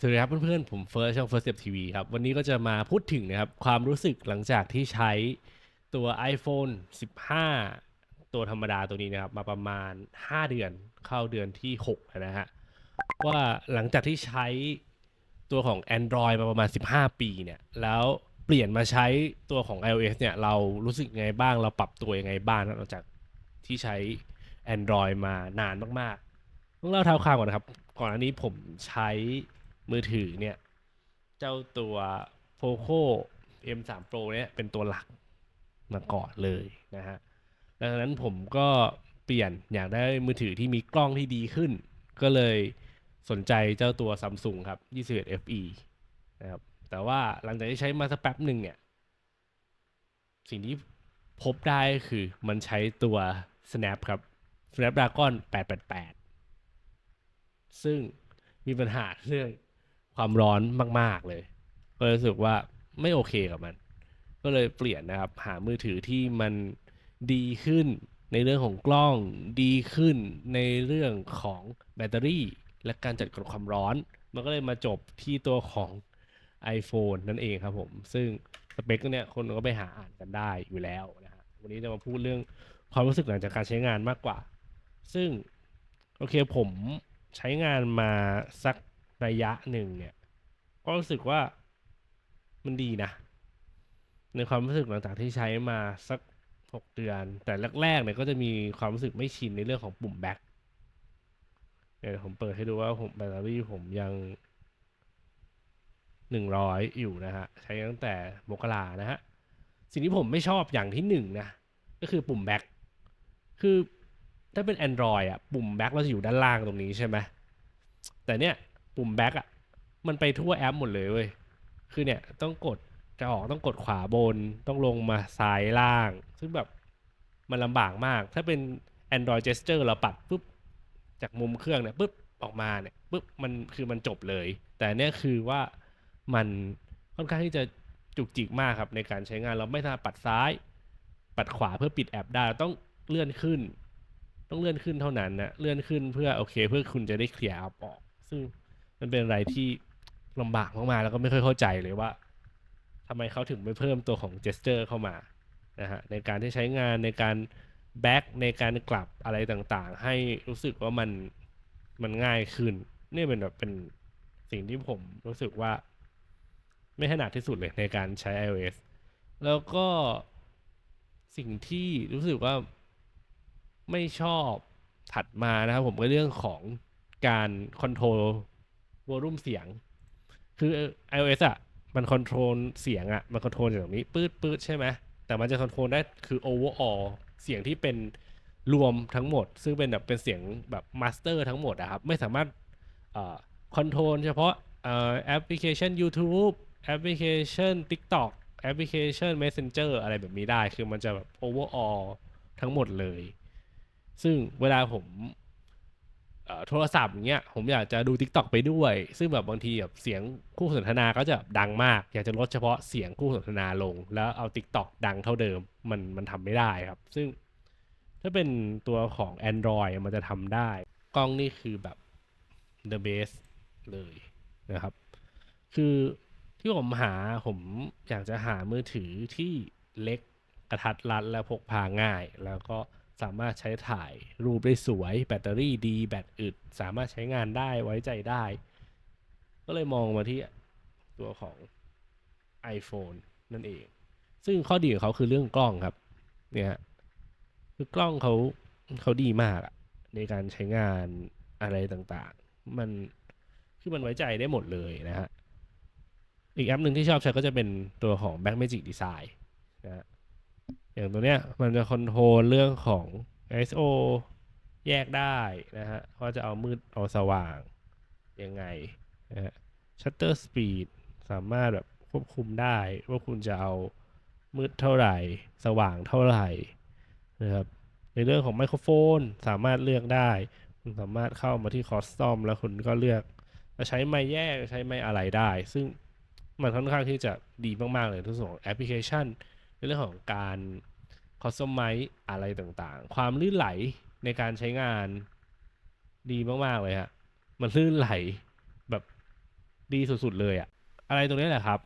สวัสดีครับเพื่อนๆ ผมเฟิร์สช่อง First Step TV ครับ วันนี้ก็จะมาพูดถึงนะครับ ความรู้สึกหลังจากที่ใช้ตัว iPhone 15 ตัวธรรมดาตัวนี้นะครับ มาประมาณ 5 เดือนเข้าเดือนที่ 6 นะฮะ ว่าหลังจากที่ใช้ตัวของ Android มาประมาณ 15 ปีเนี่ย แล้วเปลี่ยนมาใช้ตัวของ iOS เนี่ย เรารู้สึกยังไงบ้างเราปรับตัวยังไงบ้างหลังจากที่ใช้ Android มานานมากๆต้องเล่าเท้าความก่อนนะครับ ก่อนอันนี้ผมใช้ มือถือเนี่ย เจ้าตัว Poco M3 Pro เนี่ยเป็นตัวหลักมาก่อนเลยนะฮะดังนั้นผมก็เปลี่ยนอยากได้มือถือที่มีกล้องที่ดีขึ้น ก็เลยสนใจเจ้าตัว Samsung ครับ21 FE นะครับ แต่ว่าหลังจากที่ใช้มาสักแป๊บหนึ่งเนี่ย สิ่งที่พบได้คือมันใช้ตัว Snap ครับ Snapdragon 888 ซึ่งมีปัญหาเรื่อง ความร้อนมาก ๆเลย ก็เลยรู้สึกว่าไม่โอเคกับมัน ก็เลยเปลี่ยนนะครับ หามือถือที่มันดีขึ้นในเรื่องของกล้องดีขึ้นในเรื่องของแบตเตอรี่ และการจัดการความร้อน มันก็เลยมาจบที่ตัวของ iPhone นั่นเองครับผม ซึ่งสเปคเนี่ยคนก็ไปหาอ่านกันได้อยู่แล้วนะฮะวันนี้จะมาพูดเรื่องความรู้สึกหลังจากการใช้งานมากกว่า ซึ่งโอเคผมใช้งานมาสัก ระยะหนึ่งเนี่ย ก็รู้สึกว่ามันดีนะ ในความรู้สึกหลังจากที่ใช้มาสักหกเดือน แต่แรกๆเนี่ยก็จะมีความรู้สึกไม่ชินในเรื่องของปุ่มแบ็คเดี๋ยวผมเปิดให้ดูว่าผมแบตเตอรี่ผมยังหนึ่งร้อยอยู่นะฮะ ใช้ตั้งแต่มกรานะฮะ สิ่งที่ผมไม่ชอบอย่างที่หนึ่งนะ ก็คือปุ่มแบ็คคือถ้าเป็น Android อะ ปุ่มแบ็คเราจะอยู่ด้านล่างตรงนี้ใช่ไหมแต่เนี่ย ปุ่มแบ็คอะ มันไปทั่วแอปหมดเลยเว้ย คือเนี่ยต้องกดจะออกต้องกดขวาบน ต้องลงมาซ้ายล่าง ซึ่งแบบมันลำบากมาก ถ้าเป็น Android Gesture เราปัดปุ๊บ จากมุมเครื่องเนี่ยปุ๊บออกมาเนี่ยปุ๊บมันคือมันจบเลย แต่เนี่ยคือว่ามันค่อนข้างที่จะจุกจิกมากครับในการใช้งานเราไม่สามารถปัดซ้าย ปัดขวาเพื่อปิดแอปได้เราต้องเลื่อนขึ้น ต้องเลื่อนขึ้นเท่านั้นนะเลื่อนขึ้นเพื่อโอเค เพื่อคุณจะได้เคลียร์แอปออก ซึ่ง มันเป็นอะไรที่ลำบากมากๆแล้วก็ไม่ค่อยเข้าใจเลยว่าทำไมเขาถึงไม่เพิ่มตัวของ gesture เข้ามานะฮะในการที่ใช้งานในการ back ในการกลับอะไรต่างๆ ให้รู้สึกว่ามันมันง่ายขึ้น นี่เป็นแบบเป็นสิ่งที่ผมรู้สึกว่า ไม่ถนัดที่สุดเลยในการใช้ iOS แล้วก็สิ่งที่รู้สึกว่าไม่ชอบถัดมานะครับผมก็เรื่องของการคอนโทรล วอลุ่มเสียง คือ iOS อะ มันคอนโทรลเสียงอะ มันคอนโทรลอย่างนี้ปืดปืดใช่ไหม แต่มันจะคอนโทรลได้คือ overall เสียงที่เป็นรวมทั้งหมด ซึ่งเป็นแบบเป็นเสียงแบบมาสเตอร์ทั้งหมดอะครับ ไม่สามารถคอนโทรลเฉพาะแอปพลิเคชัน YouTube แอปพลิเคชัน TikTok แอปพลิเคชัน Messenger อะไรแบบนี้ได้ คือมันจะแบบ overall ทั้งหมดเลย ซึ่งเวลาผม โทรศัพท์อย่างเงี้ยผมอยากจะดู TikTok ไปด้วย ซึ่งแบบบางทีแบบเสียงคู่สนทนาก็จะดังมาก อยากจะลดเฉพาะเสียงคู่สนทนาลง แล้วเอา TikTok ดังเท่าเดิมมันมันทำไม่ได้ครับ ซึ่งถ้าเป็นตัวของ Android มันจะทำได้ กล้องนี่คือแบบ the best เลยนะครับ คือที่ผมหาผมอยากจะหามือถือที่เล็กกระทัดรัดและพกพาง่าย แล้วก็ สามารถใช้ถ่ายรูปได้สวย แบตเตอรี่ดี แบตอึด สามารถใช้งานได้ไว้ใจได้ ก็เลยมองมาที่ตัวของ iPhone นั่นเอง ซึ่งข้อดีของเขาคือเรื่องกล้องครับ เนี่ยคือกล้องเขาเขาดีมากอะในการใช้งานอะไรต่างๆ มันคือมันไว้ใจได้หมดเลยนะฮะ อีกแอปหนึ่งที่ชอบใช้ก็จะเป็นตัวของ Blackmagic Design นะฮะ อย่างตัวเนี้ยมันจะคอนโทรลเรื่องของ ISO แยกได้นะฮะว่าจะเอามืดเอาสว่าง ยังไงนะฮะ Shutter Speed สามารถแบบควบคุมได้ว่าคุณจะเอามืดเท่าไหร่ สว่างเท่าไหร่นะครับในเรื่องของไมโครโฟนสามารถเลือกได้ คุณสามารถเข้ามาที่คอสตอมแล้วคุณก็เลือกจะใช้ไม้แยกใช้ไม้อะไรได้ ซึ่งมันค่อนข้างที่จะดีมาก ๆ เลยทุกส่วนของแอปพลิเคชัน ในเรื่องของการ คอสมไมอะไรต่างๆ ความลื่นไหลในการใช้งานดีมากๆเลยฮะ มันลื่นไหลแบบดีสุดๆเลยอะอะไรตรงนี้แหละครับ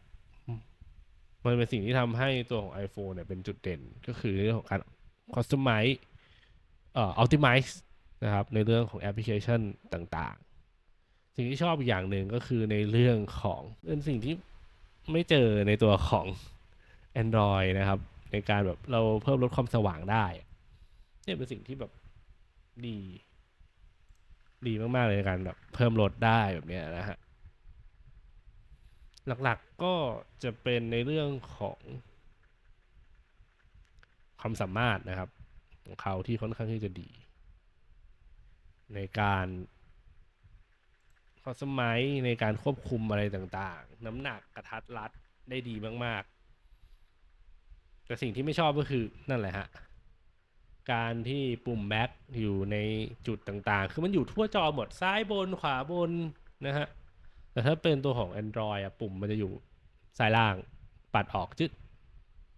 มันเป็นสิ่งที่ทำให้ตัวของ iPhone เนี่ยเป็นจุดเด่นก็คือเรื่องของการ customize เอ่อ optimize นะครับ ในเรื่องของแอปพลิเคชันต่างๆ สิ่งที่ชอบอีกอย่างหนึ่งก็คือในเรื่องของเป็นสิ่งที่ไม่เจอในตัวของ Android นะครับ ในการแบบเราเพิ่มลดความสว่างได้ เนี่ยเป็นสิ่งที่แบบดี ดีมาก ๆ เลยในการแบบเพิ่มลดได้แบบเนี้ยนะฮะ หลัก ๆก็จะเป็นในเรื่องของ ความสามารถนะครับ ของเขาที่ค่อนข้างที่จะดี ในการคอสมัยในการควบคุมอะไรต่างๆ น้ำหนักกระทัดรัดได้ดีมาก ๆ แต่สิ่งที่ไม่ชอบก็คือนั่นแหละฮะ การที่ปุ่มแบ็คอยู่ในจุดต่างๆ คือมันอยู่ทั่วจอหมดซ้ายบนขวาบนนะฮะ แต่ถ้าเป็นตัวของ Android อะปุ่มมันจะอยู่ซ้ายล่างปัดออกจึด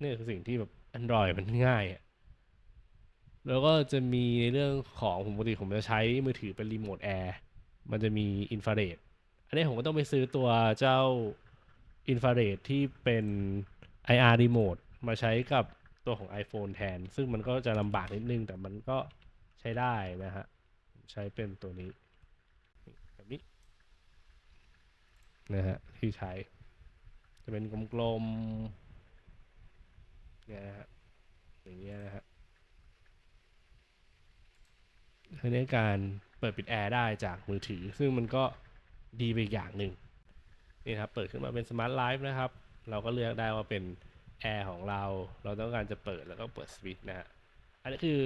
นี่คือสิ่งที่แบบ Android มันง่ายอะแล้วก็จะมีในเรื่องของผมปกติผมจะใช้มือถือเป็นรีโมทแอร์มันจะมีอินฟราเรดอันนี้ผมก็ต้องไปซื้อตัวเจ้าอินฟราเรดที่เป็น IR remote มาใช้กับตัวของ iPhone แทน ซึ่งมันก็จะลำบากนิดนึง แต่มันก็ใช้ได้นะฮะ ใช้เป็นตัวนี้แบบนี้นะฮะที่ใช้ จะเป็นกลมๆเนี่ยนะฮะอย่างเงี้ยนะฮะใช้ในการเปิดปิดแอร์ได้จากมือถือ ซึ่งมันก็ดีไปอย่างหนึ่งนี่ครับ เปิดขึ้นมาเป็นสมาร์ทไลฟ์นะครับ เราก็เลือกได้ว่าเป็น แอร์ของเรา เราต้องการจะเปิดแล้วก็เปิดสวิตช์นะฮะ อันนี้คือ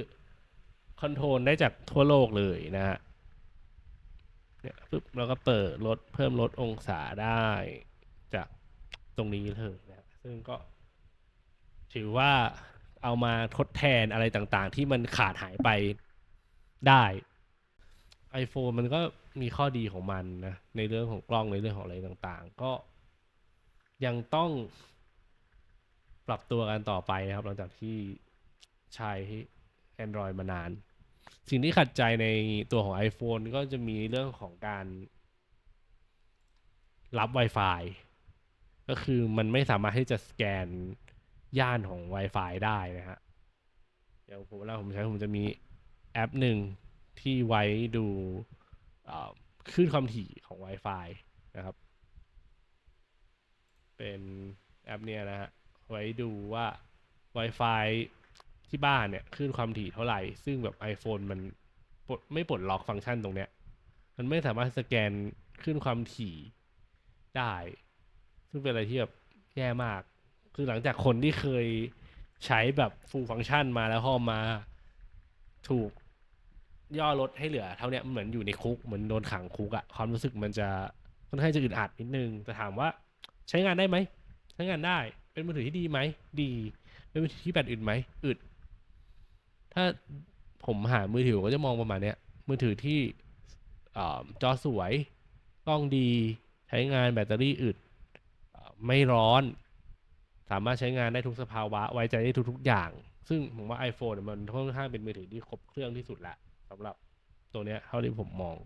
คอนโทรลได้จากทั่วโลกเลยนะฮะ เนี่ยปึ๊บเราก็เปิดลดเพิ่มลดองศาได้จากตรงนี้เลยนะซึ่งก็ ถือว่าเอามาทดแทนอะไรต่างๆ ที่มันขาดหายไปได้ iPhone มันก็มีข้อดีของมันนะ ในเรื่องของกล้องในเรื่องของอะไรต่างๆ ก็ยังต้อง ปรับตัวกันต่อไปนะครับ หลังจากที่ใช้ Android มานาน สิ่งที่ขัดใจในตัวของ iPhone ก็จะมีเรื่องของการรับ Wi-Fi ก็คือมันไม่สามารถที่จะสแกนย่านของ Wi-Fi ได้นะฮะเดี๋ยวผมเวลาผมใช้ผมจะมีแอปหนึ่งที่ไว้ดูคลื่นความถี่ของ Wi-Fi นะครับ เป็นแอปเนี้ยนะฮะ ไว้ดูว่า Wi-Fi ที่บ้านเนี่ยคลื่นความถี่เท่าไหร่ ซึ่งแบบ iPhone มันปลดไม่ปลดล็อกฟังก์ชันตรงเนี้ย มันไม่สามารถสแกนคลื่นความถี่ได้ ซึ่งเป็นอะไรที่แบบแย่มาก คือหลังจากคนที่เคยใช้แบบ full function มาแล้วพอมาถูกย่อลดให้เหลือเท่านี้เหมือนอยู่ในคุกเหมือนโดนขังคุกอะความรู้สึกมันจะค่อนข้างจะอึดอัดนิดนึง แต่ถามว่าใช้งานได้ไหม ใช้งานได้ เป็นมือถือที่ดีไหมดี เป็นมือถือที่แบตอึดไหมอึด ถ้าผมหามือถือก็จะมองประมาณเนี้ย มือถือที่อจอสวยกล้องดี ใช้งานแบตเตอรี่อึดไม่ร้อน สามารถใช้งานได้ทุกสภาวะ ไว้ใจได้ทุกๆอย่าง ซึ่งผมว่า iPhone เนี่ยมันค่อนข้างเป็นมือถือที่ครบเครื่องที่สุดละสำหรับตัวเนี้ยเท่าที่ผมมอง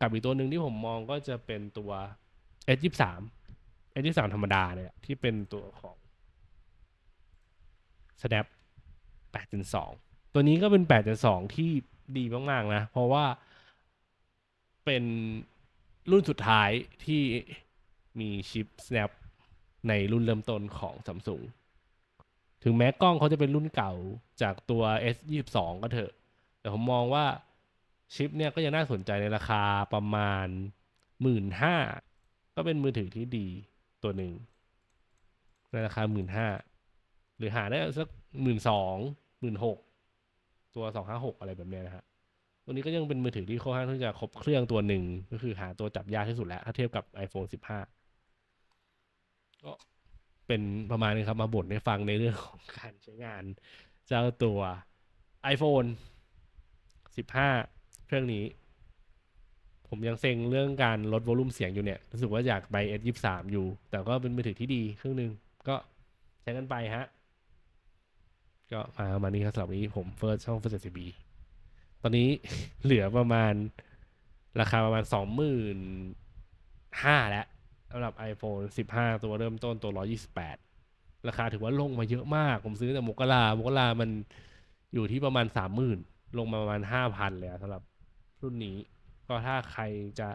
กับอีกตัวหนึ่งที่ผมมองก็จะเป็นตัว S23 S23 ธรรมดาเนี่ยที่เป็นตัวของ Snap 8.2 ตัวนี้ก็เป็น 8.2 ที่ดีมาก ๆ นะ เพราะว่าเป็นรุ่นสุดท้ายที่มีชิป Snap ในรุ่นเริ่มต้นของ Samsung ถึงแม้กล้องเขาจะเป็นรุ่นเก่าจากตัว S22 ก็เถอะ แต่ผมมองว่าชิปเนี่ยก็ยังน่าสนใจในราคาประมาณหมื่นห้าก็เป็นมือถือที่ดี ตัวหนึ่งในราคาหมื่นห้าหรือหาได้สักหมื่นสองหมื่นหกตัวสองห้าหกอะไรแบบเนี้ยนะฮะตัวนี้ก็ยังเป็นมือถือที่ค่อนข้างที่จะครบเครื่องตัวหนึ่งก็คือหาตัวจับยากที่สุดแล้ว ถ้าเทียบกับ iPhone 15 ก็เป็นประมาณนี้ครับมาบ่นให้ฟังในเรื่องของการใช้งานเจ้าตัว iPhone 15 เครื่องนี้ ผมยังเซ็งเรื่องการลดวอลลุ่มเสียงอยู่เนี่ย รู้สึกว่าอยากไป S23 อยู่ แต่ก็เป็นมือถือที่ดีเครื่องหนึ่งก็ใช้กันไปฮะ ก็มาประมาณนี้ครับสำหรับนี้ผมเฟิร์สช่องเฟิร์สซีบีตอนนี้เหลือประมาณราคาประมาณสองหมื่นห้าแล้วสำหรับ iPhone 15 ตัวเริ่มต้นตัว 128 ราคาถือว่าลงมาเยอะมาก ผมซื้อแต่มกรามกรามันอยู่ที่ประมาณ 30,000 ลงมาประมาณ 5,000 เลยสำหรับรุ่นนี้ ก็ถ้าใครจะ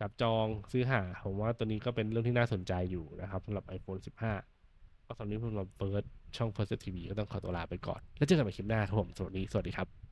จับจองซื้อหา ผมว่าตัวนี้ก็เป็นเรื่องที่น่าสนใจอยู่นะครับสำหรับ iPhone 15 ก็ส่วนนี้ผมเราเฟิร์สช่อง First TV ก็ต้องขอตัวลาไปก่อน แล้วเจอกันใหม่คลิปหน้าครับผม สวัสดี สวัสดีครับ